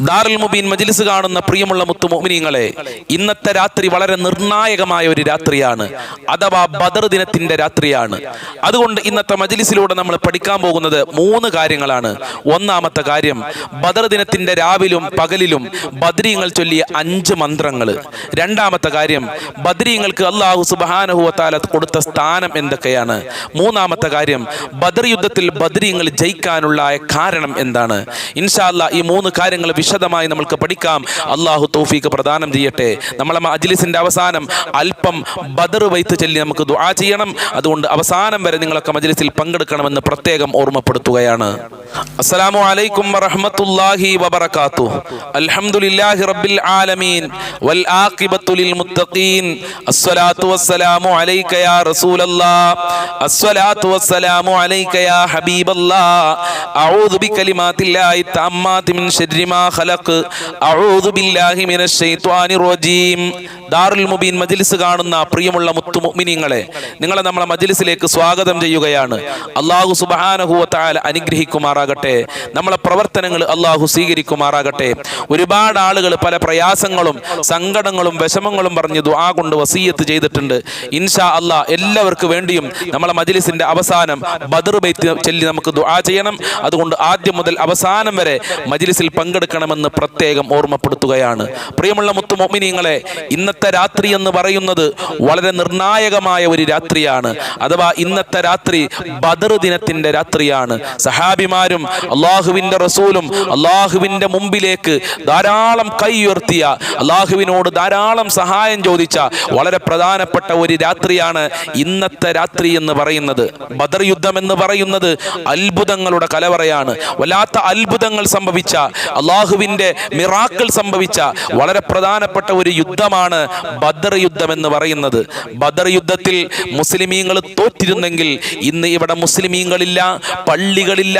ദാറുൽ മുബീൻ മജ്ലിസ് കാണുന്ന പ്രിയമുള്ള മുത്തുമോമിനിങ്ങളെ ഇന്നത്തെ രാത്രി വളരെ നിർണായകമായ ഒരു രാത്രിയാണ്. അഥവാ ബദർ ദിനത്തിന്റെ രാത്രിയാണ്. അതുകൊണ്ട് ഇന്നത്തെ മജ്ലിസിലൂടെ നമ്മൾ പഠിക്കാൻ പോകുന്നത് മൂന്ന് കാര്യങ്ങളാണ്. ഒന്നാമത്തെ കാര്യം ബദർ ദിനത്തിന്റെ രാവിലും പകലിലും ബദ്രീങ്ങൾ ചൊല്ലിയ അഞ്ച് മന്ത്രങ്ങൾ രണ്ടാമത്തെ കാര്യം ബദ്രീങ്ങൾക്ക് അള്ളാഹു സുബാനഹുവത്താല കൊടുത്ത സ്ഥാനം എന്തൊക്കെയാണ്? മൂന്നാമത്തെ കാര്യം ബദർ യുദ്ധത്തിൽ ബദ്രീങ്ങൾ ജയിക്കാനുള്ള കാരണം എന്താണ്? ഇൻഷാല്ല ഈ മൂന്ന് കാര്യങ്ങൾ വിശദമായി നമ്മൾക്ക് പഠിക്കാം. അള്ളാഹു തൗഫീക്ക് പ്രദാനം ചെയ്യട്ടെ. നമ്മളെ മജ്ലിസിന്റെ അവസാനം അല്പം ബദർ വൈത്ത് ചൊല്ലി നമുക്ക് ദുആ ചെയ്യണം. അതുകൊണ്ട് അവസാനം വരെ നിങ്ങളൊക്കെ മജ്ലിസിൽ പങ്കെടുക്കണമെന്ന് പ്രത്യേകം ഓർമ്മപ്പെടുത്തുകയാണ്. അസ്സലാമു അലൈക്കും വറഹ്മത്തുള്ളാഹി വബറകാത്തു. അൽഹംദുലില്ലാഹി റബ്ബിൽ ആലമീൻ. വൽ ആഖിബത്തു ലിൽ മുത്തഖീൻ. അസ്സലാത്തു വസ്സലാമു അലൈക യാ റസൂലല്ലാഹ് അസ്സലാത്തു വസ്സലാമു അലൈക യാ ഹബീബല്ലാഹ് അഊദു ബികലിമാത്തില്ലാഹി തമ്മാതി മിൻ ശർരി മാ ഖലഖ്. അഊദു ബില്ലാഹി മിനശ് റജീം. ദാറുൽ മുബീൻ മജ്ലിസ് കാണുന്ന പ്രിയമുള്ള മുത്തു മുഅ്മിനീങ്ങളെ നിങ്ങളെ നമ്മളെ മജ്ലിസിലേക്ക് സ്വാഗതം ചെയ്യുകയാണ്. അല്ലാഹു സുബ്ഹാനഹു വ തആല അനുഗ്രഹിക്കുമാറാകട്ടെ. നമ്മളെ പ്രവർത്തനങ്ങൾ അല്ലാഹു സ്വീകരിക്കുമാറാകട്ടെ. ഒരുപാട് ആളുകൾ പല പ്രയാസങ്ങളും സങ്കടങ്ങളും വിഷമങ്ങളും പറഞ്ഞ് ദുആ കൊണ്ട് വസീയത്ത് ചെയ്തിട്ടുണ്ട്. ഇൻഷാ അല്ലാ എല്ലാവർക്കും വേണ്ടിയും നമ്മളെ മജ്ലിസിന്റെ അവസാനം ബദർ ബൈത്ത് ചൊല്ലി നമുക്ക് ദുആ ചെയ്യണം. അതുകൊണ്ട് ആദ്യം മുതൽ അവസാനം വരെ മജ്ലിസിൽ പങ്കെടുക്കണമെന്ന് പ്രത്യേകം ഓർമ്മപ്പെടുത്തുകയാണ്. പ്രിയമുള്ള മുത്തു മൊമിനിങ്ങളെ ഇന്നത്തെ രാത്രി എന്ന് പറയുന്നത് വളരെ നിർണായകമായ ഒരു രാത്രിയാണ്. അഥവാ ഇന്നത്തെ രാത്രി ബദർ ദിനത്തിന്റെ രാത്രിയാണ്. സഹാബിമാരും അള്ളാഹുവിന്റെ റസൂലും അള്ളാഹുവിന്റെ മുമ്പിലേക്ക് ധാരാളം കൈ ഉയർത്തിയ അള്ളാഹുവിനോട് ധാരാളം സഹായം ചോദിച്ച വളരെ പ്രധാനപ്പെട്ട ഒരു രാത്രിയാണ് ഇന്നത്തെ രാത്രി എന്ന് പറയുന്നത്. ബദർ യുദ്ധം എന്ന് പറയുന്നത് അത്ഭുതങ്ങളുടെ കലവറയാണ്. വല്ലാത്ത അത്ഭുതങ്ങൾ സംഭവിച്ച അള്ളാഹുവിന്റെ മിറാക്കൾ സംഭവിച്ച വളരെ പ്രധാനപ്പെട്ട ഒരു യുദ്ധമാണ് ബദർ യുദ്ധം എന്ന് പറയുന്നത്. ബദർ യുദ്ധത്തിൽ മുസ്ലിമീങ്ങൾ തോറ്റിരുന്നെങ്കിൽ ഇന്ന് ഇവിടെ മുസ്ലിമീങ്ങളില്ല പള്ളികളില്ല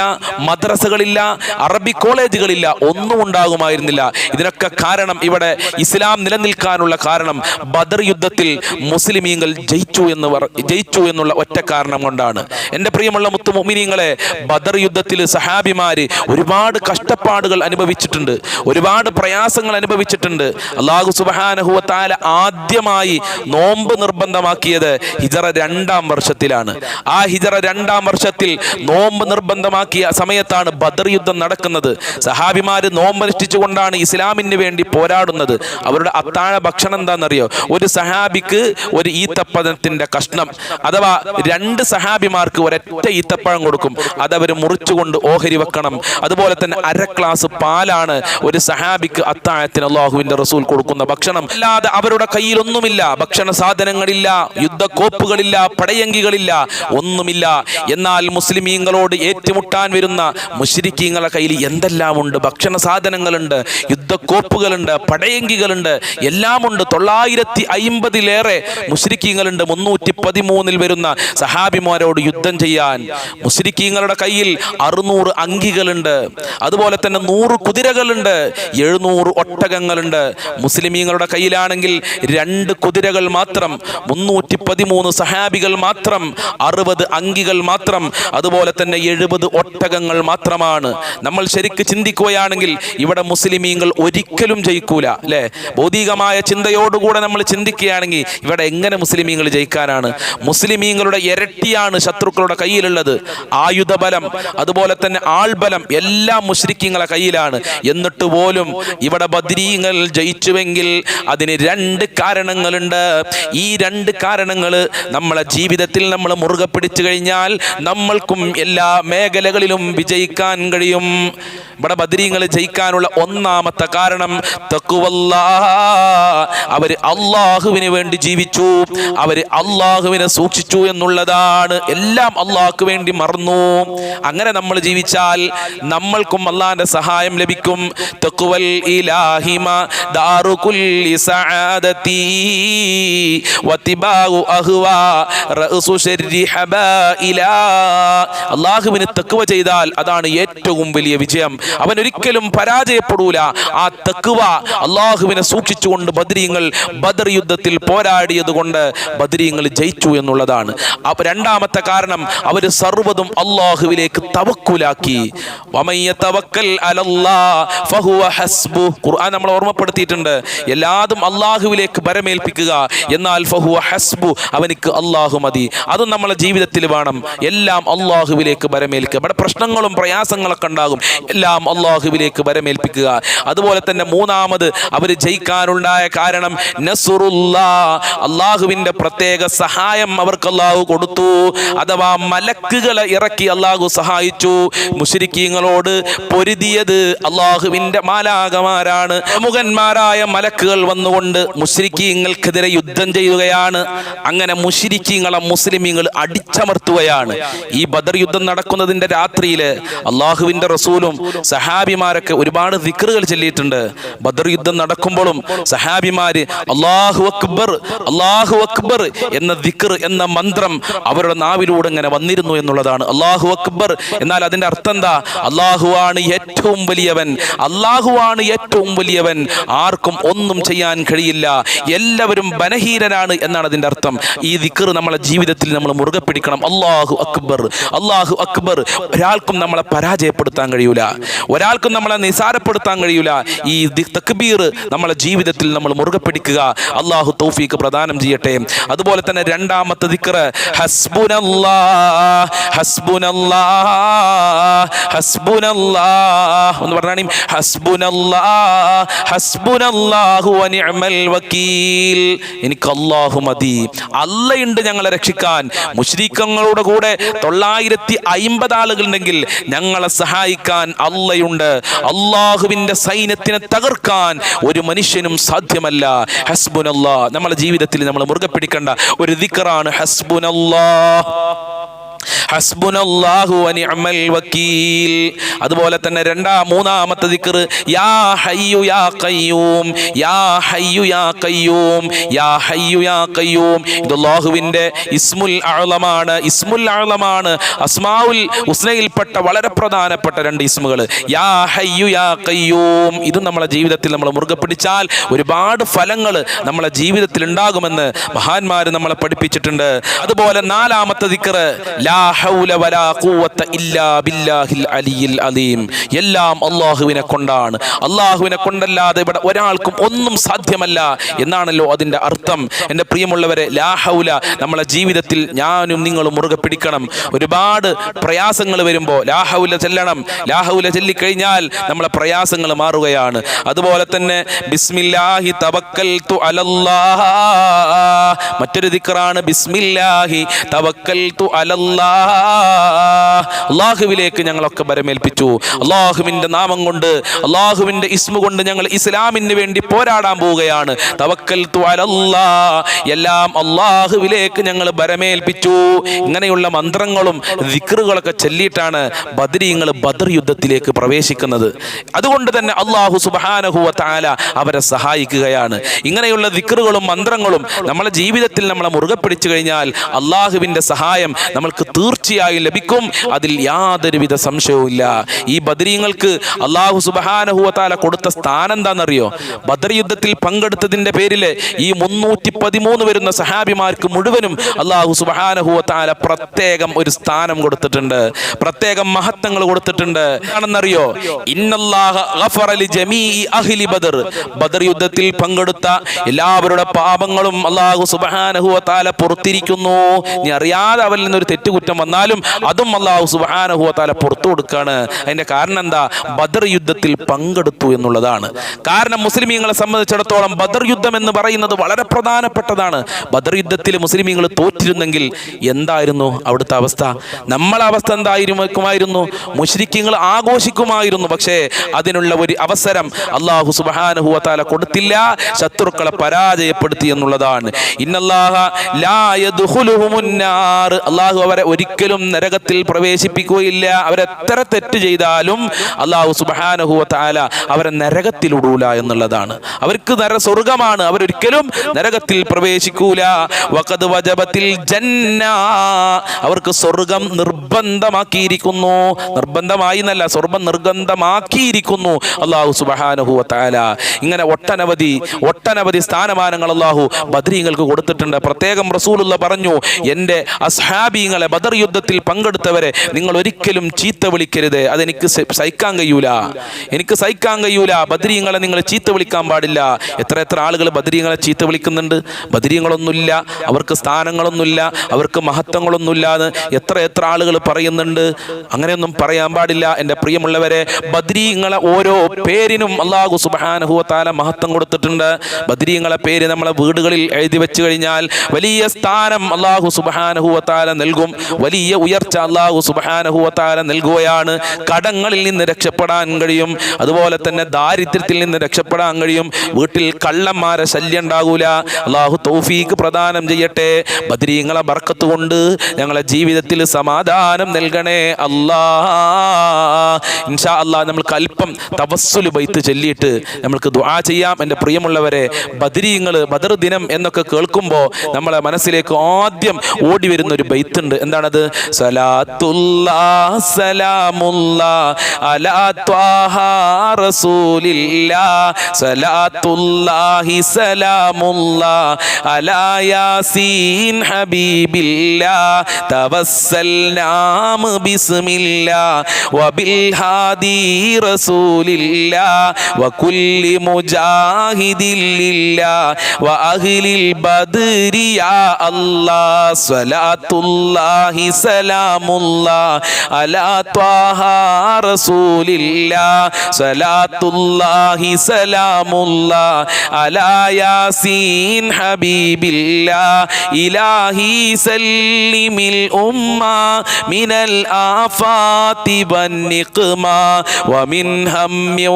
മദ്രസകളില്ല അറബി കോളേജുകളില്ല ഒന്നും ഉണ്ടാകുമായിരുന്നില്ല. ഇതിനൊക്കെ കാരണം ഇവിടെ ഇസ്ലാം നിലനിൽക്കാനുള്ള കാരണം ബദർ യുദ്ധത്തിൽ മുസ്ലിമീങ്ങൾ ജയിച്ചു എന്ന് ജയിച്ചു എന്നുള്ള ഒറ്റ കാരണം കൊണ്ടാണ്. എന്റെ പ്രിയമുള്ള മുത്തുമോമിനീങ്ങളെ ബദർ യുദ്ധത്തിൽ സഹാബിമാര് ഒരുപാട് കഷ്ടപ്പാടുകൾ അനുഭവിച്ചിട്ടുണ്ട്. ഒരുപാട് പ്രയാസങ്ങൾ അനുഭവിച്ചിട്ടുണ്ട്. അള്ളാഹു സുബ്ഹാനഹു താല ആദ്യമായി നോമ്പ് നിർബന്ധമാക്കിയത് ഹിജറ രണ്ടാം വർഷത്തിലാണ്. ആ ഹിജറ രണ്ടാം വർഷത്തിൽ നോമ്പ് നിർബന്ധമാക്കിയ സമയത്താണ് ബദർ യുദ്ധം നടക്കുന്നത്. സഹാബിമാര് നോമ്പ് അനുഷ്ഠിച്ചുകൊണ്ടാണ് ഇസ്ലാമിന് വേണ്ടി പോരാടുന്നത്. അവരുടെ അത്താഴ ഭക്ഷണം എന്താണെന്നറിയോ? ഒരു സഹാബിക്ക് ഒരു ഈത്തപ്പഴത്തിന്റെ കഷ്ണം അഥവാ രണ്ട് സഹാബിമാർക്ക് ഒരൊറ്റ ഈത്തപ്പഴം കൊടുക്കും. അതവർ മുറിച്ചുകൊണ്ട് ഓഹരി വെക്കണം. അതുപോലെ തന്നെ അര ഗ്ലാസ് പാലാണ് ഒരു സഹാബിക്ക് അത്താഴത്തിന് അള്ളാഹുവിന്റെ റസൂൽ കൊടുക്കുന്ന ഭക്ഷണം. അല്ലാതെ അവരുടെ കയ്യിലൊന്നുമില്ല. ഭക്ഷണ സാധനങ്ങളില്ല യുദ്ധക്കോപ്പുകളില്ല പടയങ്കികളില്ല ഒന്നുമില്ല. എന്നാൽ മുസ്ലിമീങ്ങളോട് ഏറ്റുമുട്ടാൻ വരുന്ന മുശ്രിക്കീങ്ങളെ കയ്യിൽ എന്തെല്ലാം ഉണ്ട് ഭക്ഷണ സാധനങ്ങളുണ്ട് യുദ്ധക്കോപ്പുകളുണ്ട് പടയങ്കികളുണ്ട് എല്ലാം ഉണ്ട് തൊള്ളായിരത്തി അയിമ്പതിലേറെ മുസ്ലിക്കീങ്ങളുണ്ട് മുന്നൂറ്റി പതിമൂന്നിൽ വരുന്ന സഹാബിമാരോട് യുദ്ധം ചെയ്യാൻ. മുസ്ലിക്കീങ്ങളുടെ കയ്യിൽ അറുന്നൂറ് അങ്കികളുണ്ട്. അതുപോലെ തന്നെ നൂറ് കുതിരകളുണ്ട്. എഴുന്നൂറ് ഒട്ടകങ്ങളുണ്ട്. മുസ്ലിമീങ്ങളുടെ കയ്യിലാണെങ്കിൽ രണ്ട് കുതിരകൾ മാത്രം മുന്നൂറ്റി പതിമൂന്ന് സഹാബികൾ മാത്രം അറുപത് അങ്കികൾ മാത്രം അതുപോലെ തന്നെ എഴുപത് ഒട്ടകങ്ങൾ മാത്രമാണ്. നമ്മൾ ശരിക്ക് ചിന്തിക്കുകയാണെങ്കിൽ ഇവിടെ മുസ്ലിമീങ്ങൾ ഒരിക്കലും ജയിക്കൂല അല്ലേ? ഭൗതികമായ ചിന്തയോടുകൂടെ നമ്മൾ ചിന്തിക്കുകയാണെങ്കിൽ ഇവിടെ എങ്ങനെ മുസ്ലിമീങ്ങൾ ജയിക്കാനാണ്? മുസ്ലിമീങ്ങളുടെ ഇരട്ടിയാണ് ശത്രുക്കളുടെ കയ്യിലുള്ളത്. ആയുധബലം അതുപോലെ തന്നെ ആൾബലം എല്ലാം മുസ്ലിക്കിങ്ങളെ കയ്യിലാണ്. എന്നിട്ട് പോലും ഇവിടെ ബദ്രീങ്ങൾ ജയിച്ചുവെങ്കിൽ അതിന് രണ്ട് കാരണങ്ങളുണ്ട്. ഈ രണ്ട് കാരണങ്ങൾ നമ്മളെ ജീവിതത്തിൽ നമ്മൾ മുറുകെ പിടിച്ചു കഴിഞ്ഞാൽ നമ്മൾക്കും എല്ലാ മേഖലകളിലും വിജയിക്കാൻ കഴിയും. ഇവിടെ ബദ്രീങ്ങൾ ജയിക്കാനുള്ള ഒന്നാമത്തെ കാരണം തക്കുവല്ല അവർ അള്ളാഹുവിന് വേണ്ടി ജീവിച്ചു. അവർ അള്ളാഹുവിനെ സൂക്ഷിച്ചു എന്നുള്ളതാണ്. എല്ലാം അള്ളാഹ്ക്ക് വേണ്ടി മറന്നു. അങ്ങനെ നമ്മൾ ജീവിച്ചാൽ നമ്മൾക്കും അള്ളാന്റെ സഹായം ലഭിക്കും. തക്കുവൽ ഇലാഹിമ ദാറു കുല്ലി സആദതി വതിബാഉ അഹ്വാ റഅസു ശർരി ഹബായിലാ അല്ലാഹുവിനെ തക്കുവ ചെയ്താൽ അതാണ് ഏറ്റവും വലിയ വിജയം. അവൻ ഒരിക്കലും പരാജയപ്പെടൂല. ആ തക്കുവ അള്ളാഹുവിനെ സൂക്ഷിച്ചുകൊണ്ട് ബദ്രീങ്ങൾ ബദർ യുദ്ധത്തിൽ പോരാടിയത് കൊണ്ട് ബദ്രീങ്ങൾ ജയിച്ചു എന്നുള്ളതാണ്. രണ്ടാമത്തെ കാരണം അവർ സർവതും അള്ളാഹുവിലേക്ക് തവക്കുലാക്കി. വമയ്യ തവക്കൽ അലല്ലാ ഫഹുവ ഹസ്ബു. ഖുർആൻ നമ്മൾ ഓർമ്മപ്പെടുത്തിയിട്ടുണ്ട്. എല്ലാതും അള്ളാഹുവിലേക്ക് ബരമേൽപ്പിക്കുക എന്നാൽ ഫഹുവ ഹസ്ബു അവനിക്ക് അള്ളാഹു മതി. അതും നമ്മളെ ജീവിതത്തിൽ വേണം. എല്ലാം അള്ളാഹുവിലേക്ക് ബരമേൽക്കുക ഇവിടെ പ്രശ്നങ്ങളും പ്രയാസങ്ങളൊക്കെ ഉണ്ടാകും. എല്ലാം അള്ളാഹുവിലേക്ക് ബരമേൽപ്പിക്കുക അതുപോലെ തന്നെ മൂന്നാമത് അവർ ജയിക്കാനുണ്ടായ കാരണം നസുറുല്ലാ. അള്ളാഹുവിന്റെ പ്രത്യേക സഹായം അവർക്ക് അള്ളാഹു കൊടുത്തു. അഥവാ മലക്കുകളെ ഇറക്കി അള്ളാഹു സഹായിച്ചു. മുഷരിക്കീങ്ങളോട് പൊരുതിയത് അള്ളാഹുവിന്റെ മാലാകമാരാണ് മുഖന്മാരായ മലക്കുകൾ വന്നുകൊണ്ട് മുസ്ലിക്കീങ്ങൾക്കെതിരെ യുദ്ധം ചെയ്യുകയാണ്. അങ്ങനെ മുഷിരിക്കീങ്ങളെ മുസ്ലിമീങ്ങൾ അടിച്ചമർത്തുകയാണ്. ഈ ബദർ യുദ്ധം നടക്കുന്നതിന്റെ രാത്രിയിൽ അള്ളാഹുവിന്റെ റസൂലും സഹാബിമാരൊക്കെ ഒരുപാട് ദിക്റുകൾ ചൊല്ലിയിട്ടുണ്ട്. ബദർ യുദ്ധം നടക്കുമ്പോഴും സഹാബിമാര് അള്ളാഹു അക്ബർ അള്ളാഹു അക്ബർ എന്ന ദിക്ർ എന്ന മന്ത്രം അവരുടെ നാവിലൂടെ ഇങ്ങനെ വന്നിരുന്നു എന്നുള്ളതാണ്. അള്ളാഹു അക്ബർ എന്നാൽ അതിന്റെ അർത്ഥം എന്താ? അള്ളാഹു ആണ് ഏറ്റവും വലിയവൻ. അള്ളാഹുവാണ് ഏറ്റവും വലിയവൻ. ആർക്കും ഒന്നും ചെയ്യാൻ കഴിയില്ല. എല്ലാവരും ബലഹീനരാണ് എന്നാണ് അതിന്റെ അർത്ഥം. ഈ ദിക്കർ നമ്മളെ ജീവിതത്തിൽ നമ്മൾ മുറുകെ പിടിക്കണം. അള്ളാഹു അക്ബർ. അള്ളാഹു അക്ബർ. ഒരാൾക്കും നമ്മളെ പരാജയപ്പെടുത്താൻ കഴിയൂല. ഒരാൾക്കും നമ്മളെ നിസാരപ്പെടുത്താൻ കഴിയൂല. ഈ തക്ബീർ നമ്മളെ ജീവിതത്തിൽ നമ്മൾ മുറുകെ പിടിക്കുക. അള്ളാഹു തൗഫീക്ക് പ്രദാനം ചെയ്യട്ടെ. അതുപോലെ തന്നെ രണ്ടാമത്തെ ദിക്കർ ഹസ്ബുനല്ലാ ഹസ്ബുനല്ലാ ഹസ്ബുനല്ലാ എന്ന് പറഞ്ഞാണി എനിക്ക് അള്ളാഹു മതി. അല്ലയുണ്ട് ഞങ്ങളെ രക്ഷിക്കാൻ. മുഷ്രീഖങ്ങളുടെ കൂടെ തൊള്ളായിരത്തി അയിമ്പത് ആളുകളുണ്ടെങ്കിൽ ഞങ്ങളെ സഹായിക്കാൻ അല്ലയുണ്ട് അള്ളാഹുവിന്റെ സൈന്യത്തിനെ തകർക്കാൻ ഒരു മനുഷ്യനും സാധ്യമല്ല. ഹസ്ബുനല്ലാ. നമ്മുടെ ജീവിതത്തിൽ നമ്മൾ മുറുകെ പിടിക്കേണ്ട ഒരു ദിക്കറാണ് ഹസ്ബുനല്ലാ. ഹസ്ബുനല്ലാഹു വനിഅമൽ വക്കീൽ. അതുപോലെ തന്നെ രണ്ടാം മൂന്നാമത്തെ ദിക്ർ യാ ഹയ്യു യാ ഖയ്യൂം യാ ഹയ്യു യാ ഖയ്യൂം യാ ഹയ്യു യാ ഖയ്യൂം. ഇത് അല്ലാഹുവിന്റെ ഇസ്മുൽ അഅലമാണ് ഇസ്മുൽ അഅലമാണ് അസ്മാഉൽ ഉസ്നയിൽപ്പെട്ട വളരെ പ്രധാനപ്പെട്ട രണ്ട് ഇസ്മുകൾ യാ ഹയ്യു യാ ഖയ്യൂം. ഇത് നമ്മളെ ജീവിതത്തിൽ നമ്മൾ മുറുകെ പിടിച്ചാൽ ഒരുപാട് ഫലങ്ങൾ നമ്മളെ ജീവിതത്തിൽ ഉണ്ടാകുമെന്ന് മഹാന്മാർ നമ്മളെ പഠിപ്പിച്ചിട്ടുണ്ട്. അതുപോലെ നാലാമത്തെ ദിക്ർ ലാ എല്ലാം അള്ളാഹുവിനെ കൊണ്ടാണ്. അള്ളാഹുവിനെ കൊണ്ടല്ലാതെ ഇവിടെ ഒരാൾക്കും ഒന്നും സാധ്യമല്ല എന്നാണല്ലോ അതിന്റെ അർത്ഥം. എന്റെ പ്രിയമുള്ളവരെ ലാഹൗല നമ്മളെ ജീവിതത്തിൽ ഞാനും നിങ്ങളും മുറുകെ പിടിക്കണം. ഒരുപാട് പ്രയാസങ്ങൾ വരുമ്പോൾ ലാഹൗല ചെല്ലണം. ലാ ഹൗല ചൊല്ലിക്കഴിഞ്ഞാൽ നമ്മളെ പ്രയാസങ്ങൾ മാറുകയാണ്. അതുപോലെ തന്നെ ബിസ്മില്ലാഹി തവക്കൽതു അലല്ലാഹ്. മറ്റൊരു ദിക്കറാണ് ബിസ്മില്ലാഹി തവക്കൽ തു അലല്ലാഹ്. അള്ളാഹുവിലേക്ക് ഞങ്ങളൊക്കെ ബരമേൽപ്പിച്ചു അള്ളാഹുവിന്റെ നാമം കൊണ്ട് അള്ളാഹുവിന്റെ ഇസ്മു കൊണ്ട് ഞങ്ങൾ ഇസ്ലാമിന് വേണ്ടി പോരാടാൻ പോവുകയാണ്. തവക്കൽ എല്ലാം അള്ളാഹുവിലേക്ക് ഞങ്ങൾ ബരമേൽപ്പിച്ചു ഇങ്ങനെയുള്ള മന്ത്രങ്ങളും ദിക്റുകളൊക്കെ ചൊല്ലിയിട്ടാണ് ബദരീങ്ങൾ ബദർ യുദ്ധത്തിലേക്ക് പ്രവേശിക്കുന്നത്. അതുകൊണ്ട് തന്നെ അള്ളാഹു സുബാനഹുവ താല അവരെ സഹായിക്കുകയാണ്. ഇങ്ങനെയുള്ള ദിക്റുകളും മന്ത്രങ്ങളും നമ്മളെ ജീവിതത്തിൽ നമ്മളെ മുറുകെ പിടിച്ചു കഴിഞ്ഞാൽ അള്ളാഹുവിന്റെ സഹായം നമ്മൾക്ക് തീർച്ചയായും ലഭിക്കും. അതിൽ യാതൊരുവിധ സംശയവുമില്ല. ഈ ബദരീങ്ങൾക്ക് അള്ളാഹു സുബാനഹുവ താല കൊടുത്ത സ്ഥാനം എന്താണെന്നറിയോ ബദർ യുദ്ധത്തിൽ പങ്കെടുത്തതിന്റെ പേരിൽ ഈ മുന്നൂറ്റി പതിമൂന്ന് വരുന്ന സഹാബിമാർക്ക് മുഴുവനും അള്ളാഹു സുബാനഹുവ താല പ്രത്യേകം ഒരു സ്ഥാനം കൊടുത്തിട്ടുണ്ട്. പ്രത്യേകം മഹത്വങ്ങൾ കൊടുത്തിട്ടുണ്ട്. ആണെന്നറിയോ ബദർ. ബദർ യുദ്ധത്തിൽ പങ്കെടുത്ത എല്ലാവരുടെ പാപങ്ങളും അള്ളാഹു സുബാനഹുവ താല പുറത്തിരിക്കുന്നു. നീ അറിയാതെ അവരിൽ നിന്നൊരു തെറ്റുകുറ്റം വന്നാലും അതും അള്ളാഹു സുബാനഹുവ താല പുറത്തു കൊടുക്കാണ്. അതിന്റെ കാരണം എന്താ? ബദർ യുദ്ധത്തിൽ പങ്കെടുത്തു എന്നുള്ളതാണ്. കാരണം മുസ്ലിമീങ്ങളെ സംബന്ധിച്ചിടത്തോളം ബദർ യുദ്ധം എന്ന് പറയുന്നത് വളരെ പ്രധാനപ്പെട്ടതാണ്. ബദർ യുദ്ധത്തിൽ മുസ്ലിമീങ്ങൾ തോറ്റിരുന്നെങ്കിൽ എന്തായിരുന്നു അവിടുത്തെ അവസ്ഥ? നമ്മളെ അവസ്ഥ എന്തായിരുന്നു മുഷ്രിക്കീങ്ങൾ ആഘോഷിക്കുമായിരുന്നു. പക്ഷേ അതിനുള്ള ഒരു അവസരം അള്ളാഹു സുബാനഹുവ താല കൊടുത്തില്ല. ശത്രുക്കളെ പരാജയപ്പെടുത്തി എന്നുള്ളതാണ്. ഇന്നല്ലാഹ ലാ. അള്ളാഹു അവരെ ഒരിക്കലും നരകത്തിൽ പ്രവേശിപ്പിക്കുകയില്ല. അവരെത്ര തെറ്റ് ചെയ്താലും അള്ളാഹു സുബാനഹുവ അവരെ നരകത്തിലിടൂല എന്നുള്ളതാണ്. അവർക്ക് നര സ്വർഗമാണ് അവരൊരിക്കലും നരകത്തിൽ പ്രവേശിക്കൂല. വഖദ് വജബത്തിൽ ജന്ന. അവർക്ക് സ്വർഗം നിർബന്ധമാക്കിയിരിക്കുന്നു. നിർബന്ധമായി എന്നല്ല സ്വർഗം നിർബന്ധമാക്കിയിരിക്കുന്നു അള്ളാഹു സുബഹാനഹുവ ഇങ്ങനെ ഒട്ടനവധി ഒട്ടനവധി സ്ഥാനമാനങ്ങൾ അള്ളാഹു ബദ്രീങ്ങൾക്ക് കൊടുത്തിട്ടുണ്ട്. പ്രത്യേകം റസൂലുള്ള പറഞ്ഞു എന്റെ അസ്ഹാബീങ്ങളെ ബദർ യുദ്ധത്തിൽ പങ്കെടുത്തവരെ നിങ്ങൾ ഒരിക്കലും ചീത്ത വിളിക്കരുത്. അതെനിക്ക് സഹിക്കാൻ കഴിയൂല. എനിക്ക് സഹിക്കാൻ കഴിയൂല. ബദരീങ്ങളെ നിങ്ങൾ ചീത്ത വിളിക്കാൻ പാടില്ല. എത്ര എത്ര ആളുകൾ ബദരീങ്ങളെ ചീത്ത വിളിക്കുന്നുണ്ട്? ബദരീങ്ങളൊന്നുമില്ല അവർക്ക് സ്ഥാനങ്ങളൊന്നുമില്ല. അവർക്ക് മഹത്വങ്ങളൊന്നുമില്ല എന്ന് എത്ര എത്ര ആളുകൾ പറയുന്നുണ്ട്. അങ്ങനെയൊന്നും പറയാൻ പാടില്ല. എന്റെ പ്രിയമുള്ളവരെ ബദരീങ്ങളെ ഓരോ പേരിനും അള്ളാഹു സുബാനഹുവത്താല മഹത്വം കൊടുത്തിട്ടുണ്ട്. ബദരീങ്ങളെ പേര് നമ്മളെ വീടുകളിൽ എഴുതി വെച്ച് കഴിഞ്ഞാൽ വലിയ സ്ഥാനം അള്ളാഹു സുബാനഹുവത്താല നൽകും. വലിയ ഉയർച്ച അള്ളാഹു സുബാനഹുവത്താല നൽകുകയാണ്. കടങ്ങളിൽ നിന്ന് രക്ഷപ്പെടാൻ കഴിയും. അതുപോലെ തന്നെ ദാരിദ്ര്യത്തിൽ നിന്ന് രക്ഷപ്പെടാൻ കഴിയും. വീട്ടിൽ കള്ളന്മാരെ ശല്യം ഉണ്ടാകൂല. അള്ളാഹു തൗഫീക്ക് പ്രദാനം ചെയ്യട്ടെ. ബദ്രീങ്ങളെ ബർക്കത്ത് കൊണ്ട് ഞങ്ങളെ ജീവിതത്തിൽ സമാധാനം നൽകണേ അല്ലാ. ഇൻഷാ അല്ലാ നമ്മൾക്ക് അല്പം തവസ്സുൽ ബൈത്ത് ചൊല്ലിയിട്ട് നമ്മൾക്ക് ദുആ ചെയ്യാം. എന്റെ പ്രിയമുള്ളവരെ ബദരീങ്ങൾ ബദർ ദിനം എന്നൊക്കെ കേൾക്കുമ്പോൾ നമ്മളെ മനസ്സിലേക്ക് ആദ്യം ഓടി വരുന്ന ഒരു ബൈത്തുണ്ട് എന്താണത് സലാത്തുല്ലാ സലാമുല്ലാ അലാ ത്വാഹ റസൂലില്ലാ. സലാത്തുല്ലാഹി സലാമുല്ലാ അലാ യാസീൻ ഹബീബില്ലാ. തവസ്സൽനാം ബിസ്മില്ലാ. വബിൽ ഹാദി റസൂലില്ലാ. വകുല്ലി മുജാഹിദില്ലാ വഅഹ്ലിൽ ബദ്രി യാ അല്ലാ സ്വലാത്തുല്ലാഹി സലാമുല്ലാ അലാ ത്വാഹ റസൂലില്ലാ. സ്വലാത്തുല്ലാഹി സലാമുല്ലാ അലാ യാസീൻ ഹബീബില്ലാ. ഇലാഹി സല്ലിമിൽ ഉമ്മ മിനൽ ആഫാതി വന്നിഖ്മ. വമിൻ ഹമ്മിൻ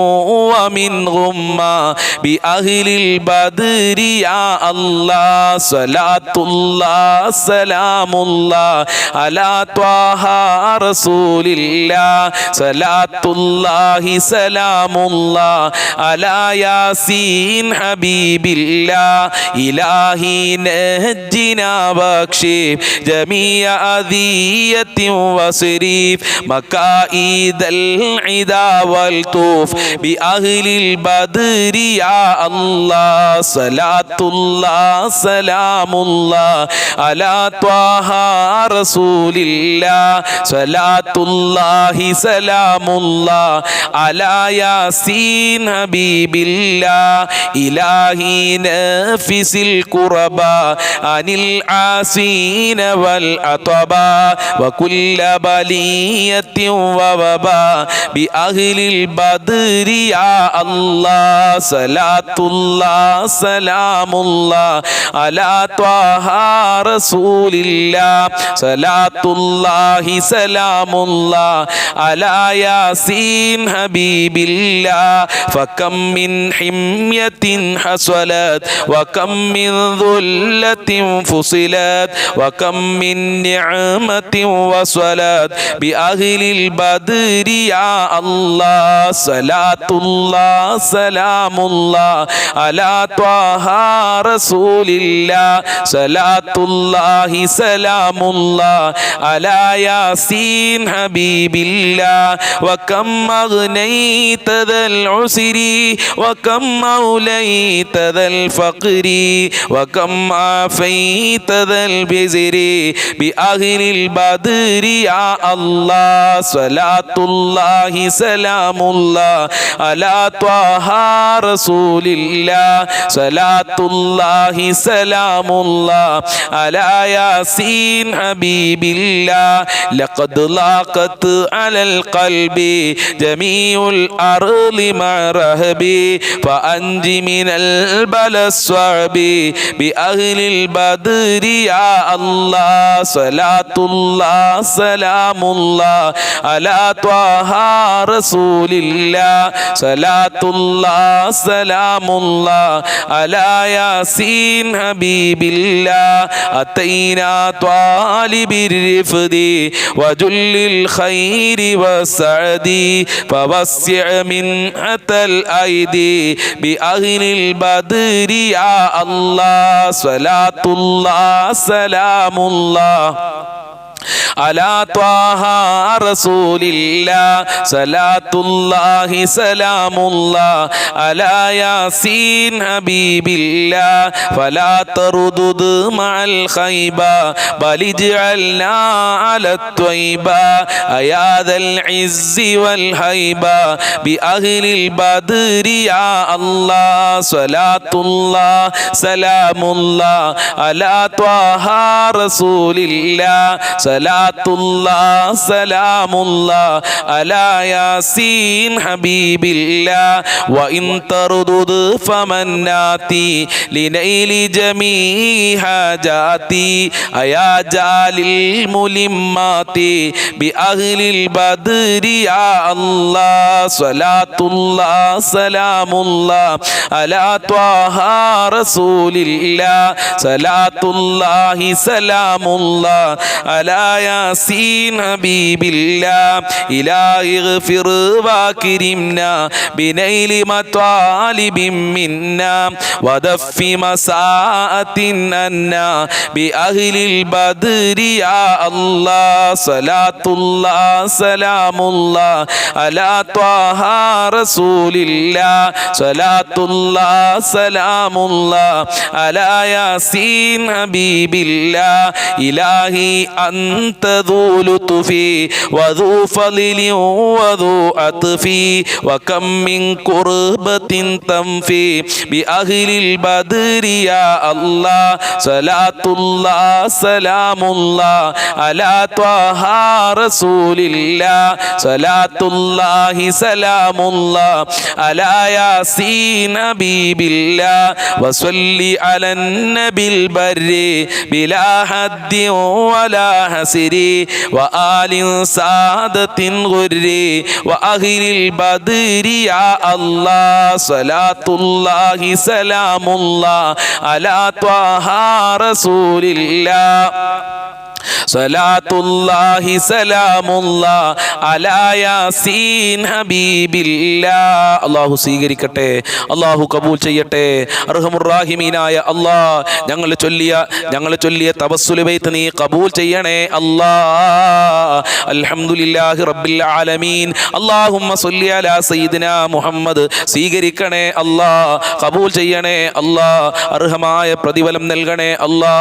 വമിൻ ഗുമ്മ ബിഅഹ്ലിൽ ബദ്രി യാ അല്ലാ സ്വലാത്തുല്ലാ സലാമുല്ലാ അലാ ത്വാഹ റസൂലില്ലാ. സ്വലാത്തുല്ലാഹി സലാമുല്ലാ. അലാ യാസീൻ ഹബീബില്ലാ. ഇലാഹി നജ്ജിനാ ബക്ഷി. ജമീഅ അദിയത്തിൻ വസ്രീഫ്. മകായിദൽ ഇദാ വൽതൂഫ് ബിഅഹ്ലിൽ ബദ്രി യാ അല്ലാ. സ്വലാത്തുല്ലാ സലാമുല്ലാ. അലാ ത്വാഹ റസൂലില്ലാ സ്വലാത്തുല്ലാഹി സലാമുല്ലാ അലാ യാസീൻ ഹബീബില്ലാ ഇലാഹി നഫിസിൽ ഖുറബ അനിൽ ആസീന വൽ അത്ബ വകുല്ല ബലിയത്തിൻ വവബ ബിഅഹ്ലിൽ ബദ്രി യാ അല്ലാ സലാത്തുല്ലാ സലാമുല്ലാ അലാ ത്വാഹ റസൂലില്ലാ സലാത്തുല്ലാഹി സലാമുല്ലാ അലാ യാസീൻ ഹബീബില്ലാ ഫകം മിൻ ഹിമ്യത്തിൻ ഹസ്വലത് വകം മിൻ ദുല്ലത്തിൻ ഫുസിലത് വകം മിൻ നിഅമത്തിൻ വസ്വലത് ബിഅഹ്ലിൽ ബദ്രി യാ അല്ലാ സലാത്തുല്ലാ സലാമുല്ലാ അലാ ത്വാഹ റസൂലില്ലാ സലാത്തുല്ലാഹി സലാമുല്ലാ അലാ യാസീൻ ഹബീബില്ലാ വകം അഗ്നൈത ദൽ ഉസ്രി വകം ഔലൈത ദൽ ഫഖ്രി വകം ആഫൈത ദൽ ബിസ്രി ബിഅഹ്ലിൽ ബദ്രി യാ അല്ലാ സ്വലാത്തുല്ലാഹി സലാമുല്ലാ അലാ ത്വാഹ റസൂലില്ലാ സ്വലാത്തുല്ലാഹി സലാമുല്ലാ അലാ യാസീൻ ഹബീബില്ലാ ലഖദ് ലാഖത്ത് അലൽ ഖൽബി ജമീഉൽ അർളി മറഹബി ഫഅൻജി മിനൽ ബലസ്വബി ബിഅഹ്ലിൽ ബദ്രി യാ അല്ലാ സ്വലാത്തുല്ലാ حبيب الله. لقد لاقت على القلب جميع الأرض مع رهبي فأنج من البلا الصعب بأهل البدر. يا الله صلاة الله سلام الله على طه رسول الله. صلاة الله سلام الله على ياسين حبيب الله. أتينا طالبي الرفد وجل الخير والسعد فوسع من أتى الأيدي بأهل البدر يا الله صلاة الله سلام الله على طه رسول الله صلاة الله سلام الله على ياسين حبيب الله وإن تردد فمناتي لنيل جميع حاجاتي أيا جال الملمات بأهل البدر يا الله صلاة الله سلام الله على طه رسول الله صلاة الله سلام الله على ياسين حبيب الله إلهي اغفر واكرمنا യാസീൻ ഹബീബില്ല ഇലാഹി ഗഫിർ വാകിരിംന ബിനൈലി മത്വാലിബിം മിന്ന ബിഅഹ്ലിൽ ബദ്രി യാ അല്ലാഹ് സലാത്തുല്ലാഹ് അലാ ത്വാഹ റസൂലില്ലാ സലാത്തുല്ലാഹ് സലാമുല്ലാഹ് അലാ യാസീൻ ഹബീബില്ല ഇലാഹി അന്ത أنت ذو وذو فضل وذو عطف وكم من قربة تنفي بأهل البدر يا الله صلاة الله سلام الله على طه رسول الله. صلاة الله سلام الله على ياسين حبيب الله. وصل على النبي البر بلا حد ولا حسر وآل سادة غر وأهل البدر يا الله صلاة الله سلام الله على طه رسول الله. സലാത്തുല്ലാഹി സലാമുല്ലാ അലാ യാസീൻ ഹബീബില്ലാ. അള്ളാഹു സ്വീകരിക്കട്ടെ അള്ളാഹു കബൂൽ ചെയ്യട്ടെ. അർഹമുറാഹിമീനായ അല്ലാ ഞങ്ങൾ ചൊല്ലിയ ഞങ്ങൾ ചൊല്ലിയ തവസ്സുലുബൈത്ത് നീ കബൂൽ ചെയ്യണേ അല്ലാ അൽഹംദുലില്ലാഹി റബ്ബിൽ ആലമീൻ. അല്ലാഹുമ്മ സ്വല്ലി അലാ സയ്യിദിനാ മുഹമ്മദ് സ്വീകരിക്കണേ അല്ലാ കബൂൽ ചെയ്യണേ അല്ലാ അർഹമായ പ്രതിഫലം നൽകണേ അല്ലാ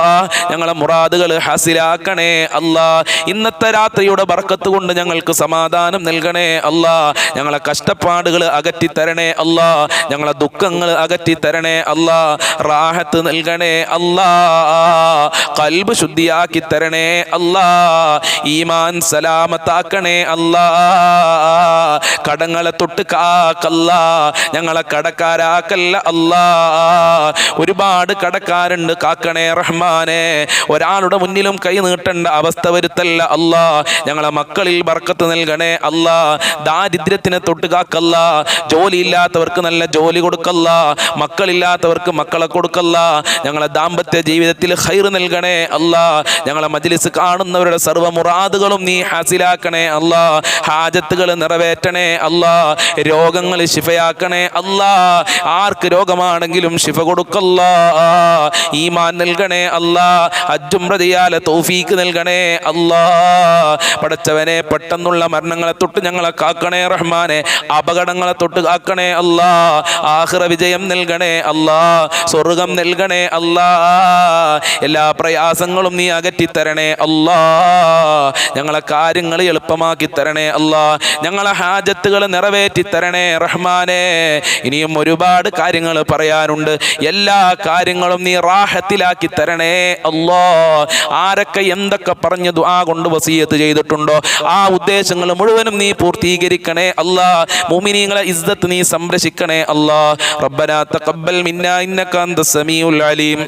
ഞങ്ങളെ മുറാദുകൾ ഹാസിലാക്കണേ അല്ലാ. ഇന്നത്തെ രാത്രിയുടെ ബർക്കത്ത് കൊണ്ട് ഞങ്ങൾക്ക് സമാധാനം നൽകണേ അല്ലാ. ഞങ്ങളെ കഷ്ടപ്പാടുകൾ അകറ്റി തരണേ അല്ലാ. ഞങ്ങളെ ദുഃഖങ്ങൾ അകറ്റി തരണേ അല്ലാ. റാഹത്ത് നൽകണേ അല്ലാ. കൽബ് ശുദ്ധിയാക്കി തരണേ അല്ലാ. ഈമാൻ സലാമത്താക്കണേ അല്ലാ. കടങ്ങളെ തൊട്ട് കാക്കല്ല. ഞങ്ങളെ കടക്കാരാക്കല്ല അല്ലാ. ഒരുപാട് കടക്കാരുണ്ട് കാക്കണേ റഹ്മാനെ. ഒരാളുടെ മുന്നിലും കൈ നീട്ടേണ്ട അവസ്ഥ വരുത്തല്ല അല്ലാ. ഞങ്ങളെ മക്കളിൽ ബർക്കത്ത് നൽകണേ അല്ലാ. ദാരിദ്ര്യത്തിനെ തൊട്ട് കാക്കല്ല ജോലി ഇല്ലാത്തവർക്ക് നല്ല ജോലി കൊടുക്കല്ല. മക്കളില്ലാത്തവർക്ക് മക്കളെ കൊടുക്കല്ല. ഞങ്ങളെ ദാമ്പത്യ ജീവിതത്തിൽ ഹൈർ നൽകണേ അല്ലാ. ഞങ്ങളെ മജ്ലിസ് കാണുന്നവരുടെ സർവ മുറാദുകളും നീ ഹാസിലാക്കണേ അല്ലാ. ഹാജത്തുകൾ നിറവേറ്റണേ അല്ലാ. രോഗങ്ങൾ ശിഫയാക്കണേ അല്ലാ. ആർക്ക് രോഗമാണെങ്കിലും ശിഫ കൊടുക്കല്ല. ഈമാൻ നൽകണേ അല്ലാ. അജ്ജും പ്രതിയാല തൗഫീക്ക് നൽകണേ അല്ലാ പടച്ചവനെ പെട്ടെന്നുള്ള മരണങ്ങളെ തൊട്ട് ഞങ്ങളെ കാക്കണേ റഹ്മാനെ. അപകടങ്ങളെ തൊട്ട് കാക്കണേ അല്ലാ ആഹ്റ വിജയം നൽകണേ അല്ലാ സ്വർഗം നൽകണേ അല്ലാ എല്ലാ പ്രയാസങ്ങളും നീ അകറ്റി തരണേ അല്ലാ ഞങ്ങളെ കാര്യങ്ങൾ എളുപ്പമാക്കി തരണേ അല്ലാ ഞങ്ങളെ ഹാജത്തുകൾ നിറവേറ്റി തരണേ റഹ്മാനെ. ഇനിയും ഒരുപാട് കാര്യങ്ങൾ പറയാനുണ്ട്. എല്ലാ കാര്യങ്ങളും നീ റാഹത്തിലാക്കി തരണേ അല്ലാ ആരൊക്കെ എന്തൊക്കെ പറഞ്ഞ് ദുആ കൊണ്ട് വസീയത്ത് ചെയ്തിട്ടുണ്ടോ ആ ഉദ്ദേശങ്ങൾ മുഴുവനും നീ പൂർത്തീകരിക്കണേ അല്ലാ മുഅ്മിനീങ്ങളെ ഇസ്സത്ത് നീ സംരക്ഷിക്കണേ അല്ലാ റബ്ബനാ തഖബ്ബൽ മിന്നാ ഇന്നക അന്ത സമീഉൽ അലീം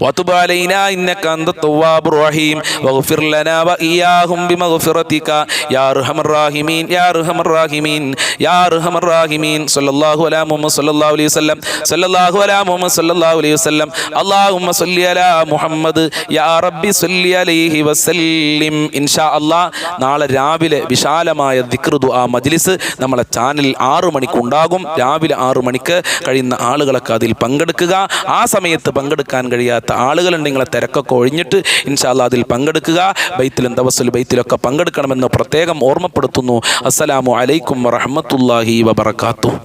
وتب علينا إنك أنت التواب الرحيم واغفر لنا وإياهم بمغفرتك يا أرحم الراحمين يا أرحم الراحمين يا أرحم الراحمين صلى الله على محمد صلى الله عليه وسلم صلى الله على محمد صلى الله عليه وسلم اللهم صل على محمد يا ربي صل അലൈഹി വസല്ലിം. ഇൻഷാ അള്ളാ നാളെ രാവിലെ വിശാലമായ ദിക്ർ ആ മജ്ലിസ് നമ്മളെ ചാനൽ ആറു മണിക്കുണ്ടാകും. രാവിലെ ആറു മണിക്ക് കഴിയുന്ന ആളുകളൊക്കെ അതിൽ പങ്കെടുക്കുക. ആ സമയത്ത് പങ്കെടുക്കാൻ കഴിയാത്ത ആളുകളുണ്ട്. നിങ്ങളെ തിരക്കൊക്കെ ഒഴിഞ്ഞിട്ട് ഇൻഷാല്ല അതിൽ പങ്കെടുക്കുക. ബൈത്തിലും ദവസുൽ ബൈത്തിലൊക്കെ പങ്കെടുക്കണമെന്ന് പ്രത്യേകം ഓർമ്മപ്പെടുത്തുന്നു. അസ്സലാമു അലൈക്കും വറഹ്മത്തുള്ളാഹി വബറകാതുഹു.